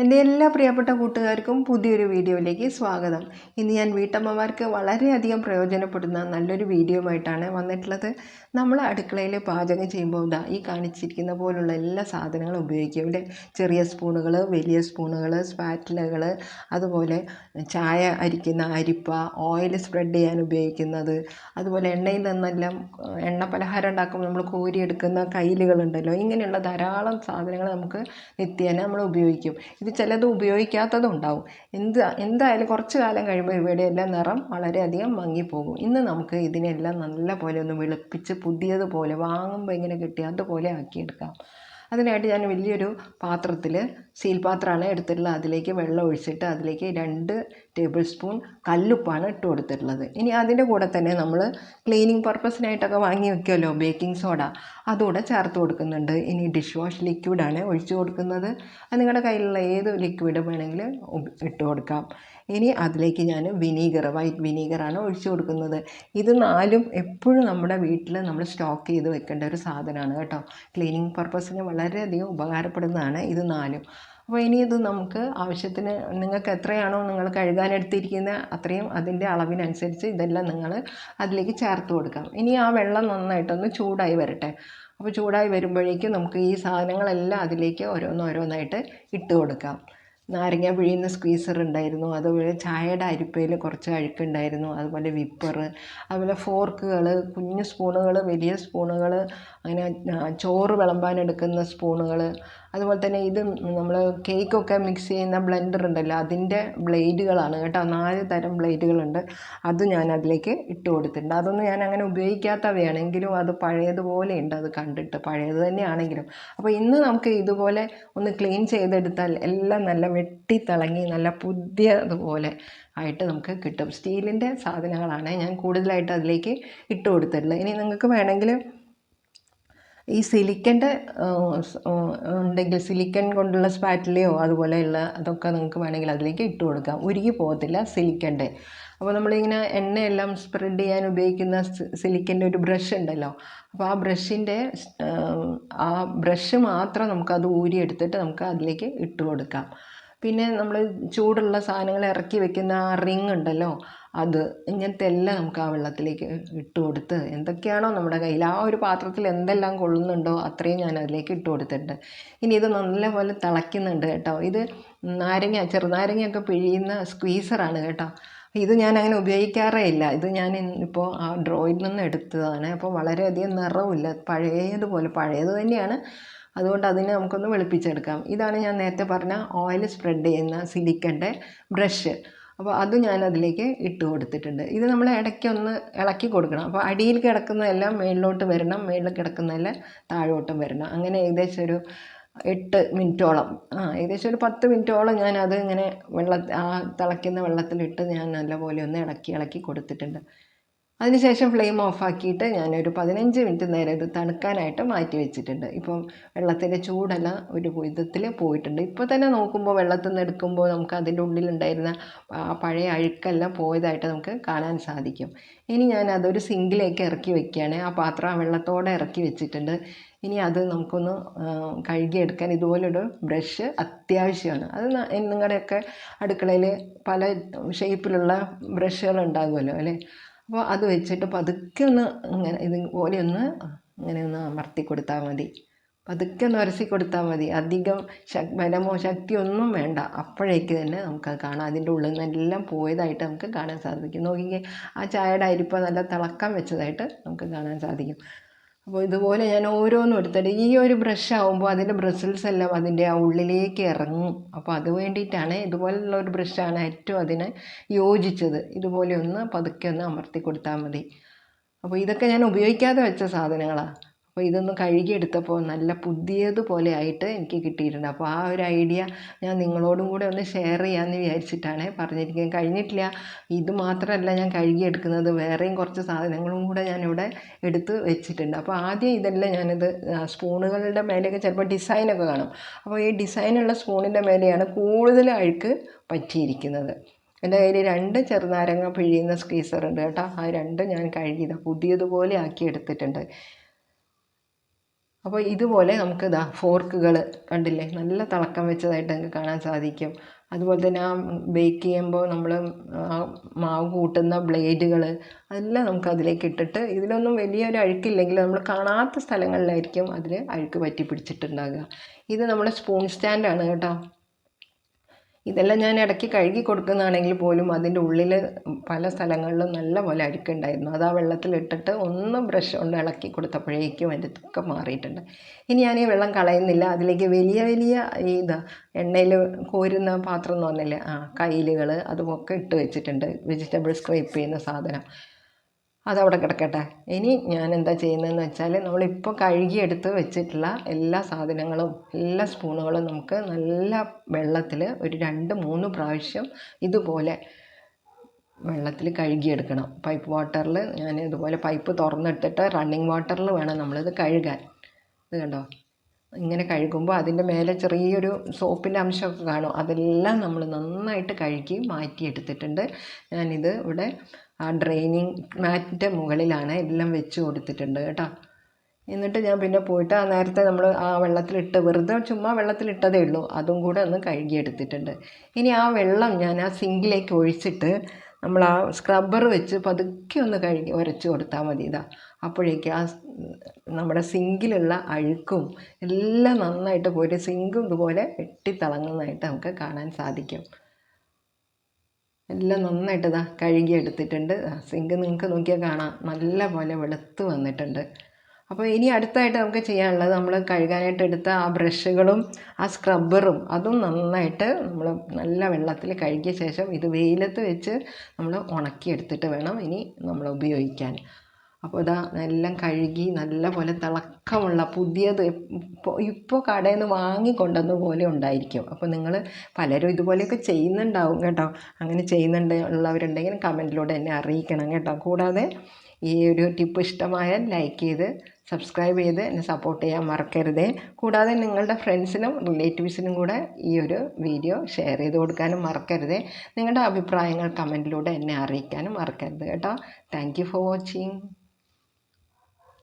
എന്റെ എല്ലാ പ്രിയപ്പെട്ട കൂട്ടുകാർക്കും പുതിയൊരു വീഡിയോയിലേക്ക് സ്വാഗതം. ഇന്ന് ഞാൻ വീട്ടമ്മമാർക്ക് വളരെയധികം പ്രയോജനപ്പെടുന്ന നല്ലൊരു വീഡിയോയുമായിട്ടാണ് വന്നിട്ടുള്ളത്. നമ്മൾ അടുക്കളയിൽ പാചകം ചെയ്യുമ്പോൾ ഇതാ ഈ കാണിച്ചിരിക്കുന്ന പോലുള്ള എല്ലാ സാധനങ്ങളും ഉപയോഗിക്കും. ഇവിടെ ചെറിയ സ്പൂണുകൾ വലിയ സ്പൂണുകൾ സ്പാറ്റിലകൾ അതുപോലെ ചായ അരിക്കുന്ന അരിപ്പ ഓയിൽ സ്പ്രെഡ് ചെയ്യാൻ ഉപയോഗിക്കുന്നത് അതുപോലെ എണ്ണയിൽ നിന്നെല്ലാം എണ്ണ പലഹാരം ഉണ്ടാക്കുമ്പോൾ നമ്മൾ കോരിയെടുക്കുന്ന കയ്യിലുകളുണ്ടല്ലോ ഇങ്ങനെയുള്ള ധാരാളം സാധനങ്ങൾ നമുക്ക് നിത്യേന നമ്മൾ ഉപയോഗിക്കും. ഇത് ചിലത് ഉപയോഗിക്കാത്തതും ഉണ്ടാവും എന്ത് എന്തായാലും കുറച്ച് കാലം കഴിയുമ്പോൾ ഇവയുടെ എല്ലാം നിറം വളരെയധികം മങ്ങിപ്പോകും. ഇന്ന് നമുക്ക് ഇതിനെല്ലാം നല്ല പോലെ ഒന്ന് വെളുപ്പിച്ച് പുതിയതുപോലെ വാങ്ങുമ്പോൾ ഇങ്ങനെ കിട്ടി അതുപോലെ ആക്കിയെടുക്കാം. അതിനായിട്ട് ഞാൻ വലിയൊരു പാത്രത്തിൽ സീൽ പാത്രമാണ് എടുത്തിട്ടുള്ളത്. അതിലേക്ക് വെള്ളം ഒഴിച്ചിട്ട് അതിലേക്ക് രണ്ട് ടേബിൾ സ്പൂൺ കല്ലുപ്പാണ് ഇട്ട് കൊടുത്തിട്ടുള്ളത്. ഇനി അതിന്റെ കൂടെ തന്നെ നമ്മൾ ക്ലീനിങ് പർപ്പസിനായിട്ടൊക്കെ വാങ്ങി വെക്കുമല്ലോ ബേക്കിംഗ് സോഡ അതുകൂടെ ചേർത്ത് കൊടുക്കുന്നുണ്ട്. ഇനി ഡിഷ് വാഷ് ലിക്വിഡാണ് ഒഴിച്ചു കൊടുക്കുന്നത്. അത് നിങ്ങളുടെ കയ്യിലുള്ള ഏത് ലിക്വിഡ് വേണമെങ്കിലും ഇട്ട് കൊടുക്കാം. ഇനി അതിലേക്ക് ഞാൻ വിനീഗർ വൈറ്റ് വിനീഗറാണ് ഒഴിച്ചു കൊടുക്കുന്നത്. ഇത് നാലും എപ്പോഴും നമ്മുടെ വീട്ടിൽ നമ്മൾ സ്റ്റോക്ക് ചെയ്ത് വെക്കേണ്ട ഒരു സാധനമാണ് കേട്ടോ. ക്ലീനിങ് പർപ്പസിന് വളരെയധികം ഉപകാരപ്പെടുന്നതാണ് ഇത് നാലും. അപ്പോൾ ഇനി ഇത് നമുക്ക് ആവശ്യത്തിന് നിങ്ങൾക്ക് എത്രയാണോ നിങ്ങൾ കഴുകാനെടുത്തിരിക്കുന്നത് അത്രയും അതിന്റെ അളവിനനുസരിച്ച് ഇതെല്ലാം നിങ്ങൾ അതിലേക്ക് ചേർത്ത് കൊടുക്കാം. ഇനി ആ വെള്ളം നന്നായിട്ടൊന്ന് ചൂടായി വരട്ടെ. അപ്പോൾ ചൂടായി വരുമ്പോഴേക്കും നമുക്ക് ഈ സാധനങ്ങളെല്ലാം അതിലേക്ക് ഓരോന്നോരോന്നായിട്ട് ഇട്ട് കൊടുക്കാം. നാരങ്ങ പിഴിയുന്ന സ്ക്വീസർ ഉണ്ടായിരുന്നു അതുപോലെ ചായയുടെ അരിപ്പയിൽ കുറച്ച് അഴുക്കുണ്ടായിരുന്നു അതുപോലെ വിപ്പർ അതുപോലെ ഫോർക്കുകൾ കുഞ്ഞു സ്പൂണുകൾ വലിയ സ്പൂണുകൾ അങ്ങനെ ചോറ് വിളമ്പാൻ എടുക്കുന്ന സ്പൂണുകൾ അതുപോലെ തന്നെ ഇത് നമ്മൾ കേക്കൊക്കെ മിക്സ് ചെയ്യുന്ന ബ്ലെൻഡർ ഉണ്ടല്ലോ അതിന്റെ ബ്ലേഡുകളാണ് കേട്ടോ. നാല് തരം ബ്ലേഡുകളുണ്ട് അത് ഞാൻ അതിലേക്ക് ഇട്ട് കൊടുത്തിട്ടുണ്ട്. അതൊന്നും ഞാൻ അങ്ങനെ ഉപയോഗിക്കാത്തവയാണെങ്കിലും അത് പഴയതുപോലെ ഉണ്ട് അത് കണ്ടിട്ട് പഴയത് തന്നെയാണെങ്കിലും. അപ്പോൾ ഇന്ന് നമുക്ക് ഇതുപോലെ ഒന്ന് ക്ലീൻ ചെയ്തെടുത്താൽ എല്ലാം നല്ല വെട്ടിത്തിളങ്ങി നല്ല പുതിയതുപോലെ ആയിട്ട് നമുക്ക് കിട്ടും. സ്റ്റീലിന്റെ സാധനങ്ങളാണ് ഞാൻ കൂടുതലായിട്ട് അതിലേക്ക് ഇട്ട് കൊടുത്തിട്ടുള്ളത്. ഇനി നിങ്ങൾക്ക് വേണമെങ്കിൽ ഈ സിലിക്കന്റെ ഉണ്ടെങ്കിൽ സിലിക്കൻ കൊണ്ടുള്ള സ്പാറ്റിലയോ അതുപോലെയുള്ള അതൊക്കെ നിങ്ങൾക്ക് വേണമെങ്കിൽ അതിലേക്ക് ഇട്ട് കൊടുക്കാം. ഉരുകി പോകത്തില്ല സിലിക്കന്റെ അപ്പോൾ നമ്മളിങ്ങനെ എണ്ണയെല്ലാം സ്പ്രെഡ് ചെയ്യാൻ ഉപയോഗിക്കുന്ന സിലിക്കന്റെ ഒരു ബ്രഷ് ഉണ്ടല്ലോ. അപ്പോൾ ആ ബ്രഷിന്റെ ആ ബ്രഷ് മാത്രം നമുക്കത് ഊരിയെടുത്തിട്ട് നമുക്ക് അതിലേക്ക് ഇട്ട് കൊടുക്കാം. പിന്നെ നമ്മൾ ചൂടുള്ള സാധനങ്ങൾ ഇറക്കി വെക്കുന്ന ആ റിങ് ഉണ്ടല്ലോ അത് ഇങ്ങനത്തെ എല്ലാം നമുക്ക് ആ വെള്ളത്തിലേക്ക് ഇട്ട് കൊടുത്ത് എന്തൊക്കെയാണോ നമ്മുടെ കയ്യിൽ ആ ഒരു പാത്രത്തിൽ എന്തെല്ലാം കൊള്ളുന്നുണ്ടോ അത്രയും ഞാൻ അതിലേക്ക് ഇട്ട് കൊടുത്തിട്ടുണ്ട്. ഇനി ഇത് നല്ലപോലെ തിളയ്ക്കുന്നുണ്ട് കേട്ടോ. ഇത് നാരങ്ങ ചെറുനാരങ്ങയൊക്കെ പിഴിയുന്ന സ്ക്വീസറാണ് കേട്ടോ. ഇത് ഞാൻ അങ്ങനെ ഉപയോഗിക്കാറേ ഇല്ല. ഇത് ഞാൻ ഇപ്പോൾ ആ ഡ്രോയിൽ നിന്ന് എടുത്തതാണ്. അപ്പോൾ വളരെയധികം നിറവില്ല പഴയതുപോലെ പഴയത് തന്നെയാണ്. അതുകൊണ്ട് അതിനെ നമുക്കൊന്ന് വെളുപ്പിച്ചെടുക്കാം. ഇതാണ് ഞാൻ നേരത്തെ പറഞ്ഞ ഓയിൽ സ്പ്രെഡ് ചെയ്യുന്ന സിലിക്കന്റെ ബ്രഷ് അപ്പോൾ അത് ഞാൻ അതിലേക്ക് ഇട്ട് കൊടുത്തിട്ടുണ്ട്. ഇത് നമ്മൾ ഇടയ്ക്ക് ഒന്ന് ഇളക്കി കൊടുക്കണം. അപ്പോൾ അടിയിൽ കിടക്കുന്നതെല്ലാം മേളിലോട്ട് വരണം. മേളിൽ കിടക്കുന്നതെല്ലാം താഴോട്ടും വരണം. അങ്ങനെ ഏകദേശം ഒരു എട്ട് മിനിറ്റോളം. ആ ഏകദേശം ഒരു പത്ത് മിനിറ്റോളം ഞാൻ അത് ഇങ്ങനെ വെള്ള ആ തിളയ്ക്കുന്ന വെള്ളത്തിലിട്ട് ഞാൻ നല്ലപോലെ ഒന്ന് ഇളക്കി ഇളക്കി കൊടുത്തിട്ടുണ്ട്. അതിനുശേഷം ഫ്ലെയിം ഓഫാക്കിയിട്ട് ഞാനൊരു പതിനഞ്ച് മിനിറ്റ് നേരം ഇത് തണുക്കാനായിട്ട് മാറ്റി വെച്ചിട്ടുണ്ട്. ഇപ്പം വെള്ളത്തിന്റെ ചൂടെല്ലാം ഒരു വിധത്തിൽ പോയിട്ടുണ്ട്. ഇപ്പോൾ തന്നെ നോക്കുമ്പോൾ വെള്ളത്തിൽ നിന്ന് എടുക്കുമ്പോൾ നമുക്ക് അതിന്റെ ഉള്ളിലുണ്ടായിരുന്ന പഴയ അഴുക്കെല്ലാം പോയതായിട്ട് നമുക്ക് കാണാൻ സാധിക്കും. ഇനി ഞാൻ അതൊരു സിങ്കിലേക്ക് ഇറക്കി വെക്കുകയാണ്. ആ പാത്രം ആ വെള്ളത്തോടെ ഇറക്കി വെച്ചിട്ടുണ്ട്. ഇനി അത് നമുക്കൊന്ന് കഴുകിയെടുക്കാൻ ഇതുപോലൊരു ബ്രഷ് അത്യാവശ്യമാണ്. അത് നിങ്ങളുടെയൊക്കെ അടുക്കളയിൽ പല ഷേപ്പിലുള്ള ബ്രഷുകൾ ഉണ്ടാകുമല്ലോ അല്ലേ? അപ്പോൾ അത് വെച്ചിട്ട് പതുക്കെ ഒന്ന് ഇങ്ങനെ ഇത് ഇതുപോലെ ഒന്ന് ഇങ്ങനെ ഒന്ന് അമർത്തി കൊടുത്താൽ മതി. പതുക്കെ ഒന്ന് ഉരസി കൊടുത്താൽ മതി. അധികം ശക് ബലമോ ശക്തിയൊന്നും വേണ്ട. അപ്പോഴേക്ക് തന്നെ നമുക്കത് കാണാം. അതിന്റെ ഉള്ളിൽ നിന്നെല്ലാം പോയതായിട്ട് നമുക്ക് കാണാൻ സാധിക്കും. നോക്കിക്കേ ആ ചായയുടെ അരിപ്പ നല്ല തിളക്കം വെച്ചതായിട്ട് നമുക്ക് കാണാൻ സാധിക്കും. അപ്പോൾ ഇതുപോലെ ഞാൻ ഓരോന്നും എടുത്തിട്ട് ഈ ഒരു ബ്രഷ് ആകുമ്പോൾ അതിന്റെ ബ്രസിൽസ് എല്ലാം അതിന്റെ ആ ഉള്ളിലേക്ക് ഇറങ്ങും. അപ്പോൾ അത് വേണ്ടിയിട്ടാണ് ഇതുപോലുള്ള ഒരു ബ്രഷാണ് ഏറ്റവും അതിന് യോജിച്ചത്. ഇതുപോലെ ഒന്ന് പതുക്കെ ഒന്ന് അമർത്തി കൊടുത്താൽ മതി. അപ്പോൾ ഇതൊക്കെ ഞാൻ ഉപയോഗിക്കാതെ വെച്ച സാധനങ്ങളാണ് അപ്പോൾ ഇതൊന്ന് കഴുകിയെടുത്തപ്പോൾ നല്ല പുതിയതുപോലെ ആയിട്ട് എനിക്ക് കിട്ടിയിട്ടുണ്ട്. അപ്പോൾ ആ ഒരു ഐഡിയ ഞാൻ നിങ്ങളോടും കൂടെ ഒന്ന് ഷെയർ ചെയ്യാമെന്ന് വിചാരിച്ചിട്ടാണ് പറഞ്ഞിരിക്കുന്നത്. കഴിഞ്ഞിട്ടില്ല. ഇത് മാത്രമല്ല ഞാൻ കഴുകിയെടുക്കുന്നത്. വേറെയും കുറച്ച് സാധനങ്ങളും കൂടെ ഞാനിവിടെ എടുത്ത് വെച്ചിട്ടുണ്ട്. അപ്പോൾ ആദ്യം ഇതെല്ലാം ഞാനിത് സ്പൂണുകളുടെ മേലെയൊക്കെ ചിലപ്പോൾ ഡിസൈനൊക്കെ കാണും. അപ്പോൾ ഈ ഡിസൈനുള്ള സ്പൂണിന്റെ മേലെയാണ് കൂടുതൽ അഴുക്ക് പറ്റിയിരിക്കുന്നത്. എന്റെ കയ്യിൽ രണ്ട് ചെറുനാരങ്ങ പിഴിയുന്ന സ്ക്വീസർ ഉണ്ട് കേട്ടോ. ആ രണ്ട് ഞാൻ കഴുകിയത്. പുതിയതുപോലെ ആക്കി എടുത്തിട്ടുണ്ട്. അപ്പോൾ ഇതുപോലെ നമുക്ക് ഇതാ ഫോർക്കുകൾ കണ്ടില്ലേ? നല്ല തിളക്കം വെച്ചതായിട്ട് നമുക്ക് കാണാൻ സാധിക്കും. അതുപോലെ തന്നെ ആ ബേക്ക് ചെയ്യുമ്പോൾ നമ്മൾ മാവ് കൂട്ടുന്ന ബ്ലേഡുകൾ അതെല്ലാം നമുക്ക് അതിലേക്ക് ഇട്ടിട്ട് ഇതിലൊന്നും വലിയൊരു അഴുക്കില്ലെങ്കിൽ നമ്മൾ കാണാത്ത സ്ഥലങ്ങളിലായിരിക്കും അതിൽ അഴുക്ക് പറ്റി പിടിച്ചിട്ടുണ്ടാകുക ഇത് നമ്മുടെ സ്പൂൺ സ്റ്റാൻഡാണ് കേട്ടോ. ഇതെല്ലാം ഞാൻ ഇടയ്ക്ക് കഴുകി കൊടുക്കുന്നതാണെങ്കിൽ പോലും അതിന്റെ ഉള്ളിൽ പല സ്ഥലങ്ങളിലും നല്ല പോലെ അഴുക്കുണ്ടായിരുന്നു അത് ആ വെള്ളത്തിലിട്ടിട്ട് ഒന്ന് ബ്രഷ് കൊണ്ട് ഇളക്കി കൊടുത്തപ്പോഴേക്കും അതിന്റെ ഒക്കെ മാറിയിട്ടുണ്ട്. ഇനി ഞാൻ ഈ വെള്ളം കളയുന്നില്ല. അതിലേക്ക് വലിയ വലിയ ഇതാ എണ്ണയിൽ കോരുന്ന പാത്രം എന്ന് പറഞ്ഞില്ലേ? ആ കയ്യിലുകൾ അതുമൊക്കെ ഇട്ട് വെച്ചിട്ടുണ്ട്. വെജിറ്റബിൾ സ്ക്രൈപ്പ് ചെയ്യുന്ന സാധനം. അതവിടെ കിടക്കട്ടെ. ഇനി ഞാൻ എന്താ ചെയ്യുന്നതെന്ന് വെച്ചാൽ നമ്മളിപ്പോൾ കഴുകിയെടുത്ത് വെച്ചിട്ടുള്ള എല്ലാ സാധനങ്ങളും എല്ലാ സ്പൂണുകളും നമുക്ക് നല്ല വെള്ളത്തിൽ ഒരു രണ്ട് മൂന്ന് പ്രാവശ്യം ഇതുപോലെ വെള്ളത്തിൽ കഴുകിയെടുക്കണം. പൈപ്പ് വാട്ടറിൽ ഞാൻ ഇതുപോലെ പൈപ്പ് തുറന്നിട്ടിട്ട് റണ്ണിങ് വാട്ടറിൽ വേണം നമ്മളിത് കഴുകാൻ. ഇത് കണ്ടോ? ഇങ്ങനെ കഴുകുമ്പോൾ അതിന്റെ മേലെ ചെറിയൊരു സോപ്പിന്റെ അംശമൊക്കെ കാണും. അതെല്ലാം നമ്മൾ നന്നായിട്ട് കഴുകി മാറ്റിയെടുത്തിട്ടുണ്ട്. ഞാനിത് ഇവിടെ ആ ഡ്രെയിനിങ് മാറ്റിന്റെ മുകളിലാണ് എല്ലാം വെച്ച് കൊടുത്തിട്ടുണ്ട് കേട്ടോ. എന്നിട്ട് ഞാൻ പിന്നെ പോയിട്ട് ആ നേരത്തെ നമ്മൾ ആ വെള്ളത്തിലിട്ട് വെറുതെ ചുമ്മാ വെള്ളത്തിലിട്ടതേ ഉള്ളൂ. അതും കൂടെ ഒന്ന് കഴുകിയെടുത്തിട്ടുണ്ട്. ഇനി ആ വെള്ളം ഞാൻ ആ സിങ്കിലേക്ക് ഒഴിച്ചിട്ട് നമ്മൾ ആ സ്ക്രബ്ബർ വെച്ച് പതുക്കെ ഒന്ന് കഴുകി ഉരച്ച് കൊടുത്താൽ മതി ഇതാ. അപ്പോഴേക്ക് ആ നമ്മുടെ സിങ്കിലുള്ള അഴുക്കും എല്ലാം നന്നായിട്ട് പോയിട്ട് സിങ്കും ഇതുപോലെ വെട്ടിത്തിളങ്ങുന്നതായിട്ട് നമുക്ക് കാണാൻ സാധിക്കും. എല്ലാം നന്നായിട്ട് ഇതാ കഴുകി എടുത്തിട്ടുണ്ട്. സിങ്ക് നിങ്ങൾക്ക് നോക്കിയാൽ കാണാം. നല്ല പോലെ വെളുത്ത് വന്നിട്ടുണ്ട്. അപ്പോൾ ഇനി അടുത്തായിട്ട് നമുക്ക് ചെയ്യാനുള്ളത് നമ്മൾ കഴുകാനായിട്ട് എടുത്ത ആ ബ്രഷുകളും ആ സ്ക്രബ്ബറും അതും നന്നായിട്ട് നമ്മൾ നല്ല വെള്ളത്തിൽ കഴുകിയ ശേഷം ഇത് വെയിലത്ത് വെച്ച് നമ്മൾ ഉണക്കിയെടുത്തിട്ട് വേണം ഇനി നമ്മൾ ഉപയോഗിക്കാൻ. അപ്പോൾ ഇതാ എല്ലാം കഴുകി നല്ല പോലെ തിളക്കമുള്ള പുതിയത് ഇപ്പോൾ ഇപ്പോൾ കടയിൽ നിന്ന് വാങ്ങിക്കൊണ്ടുവന്ന പോലെ ഉണ്ടായിരിക്കും. അപ്പോൾ നിങ്ങൾ പലരും ഇതുപോലെയൊക്കെ ചെയ്യുന്നുണ്ടാവും കേട്ടോ. അങ്ങനെ ചെയ്യുന്നുണ്ട് ഉള്ളവരുണ്ടെങ്കിൽ കമന്റിലൂടെ എന്നെ അറിയിക്കണം കേട്ടോ. കൂടാതെ ഈ ഒരു ടിപ്പ് ഇഷ്ടമായാൽ ലൈക്ക് ചെയ്ത് സബ്സ്ക്രൈബ് ചെയ്ത് എന്നെ സപ്പോർട്ട് ചെയ്യാൻ മറക്കരുതേ. കൂടാതെ നിങ്ങളുടെ ഫ്രണ്ട്സിനും റിലേറ്റീവ്സിനും കൂടെ ഈ ഒരു വീഡിയോ ഷെയർ ചെയ്ത് കൊടുക്കാനും മറക്കരുതേ. നിങ്ങളുടെ അഭിപ്രായങ്ങൾ കമന്റിലൂടെ എന്നെ അറിയിക്കാനും മറക്കരുത് കേട്ടോ. Thank for watching.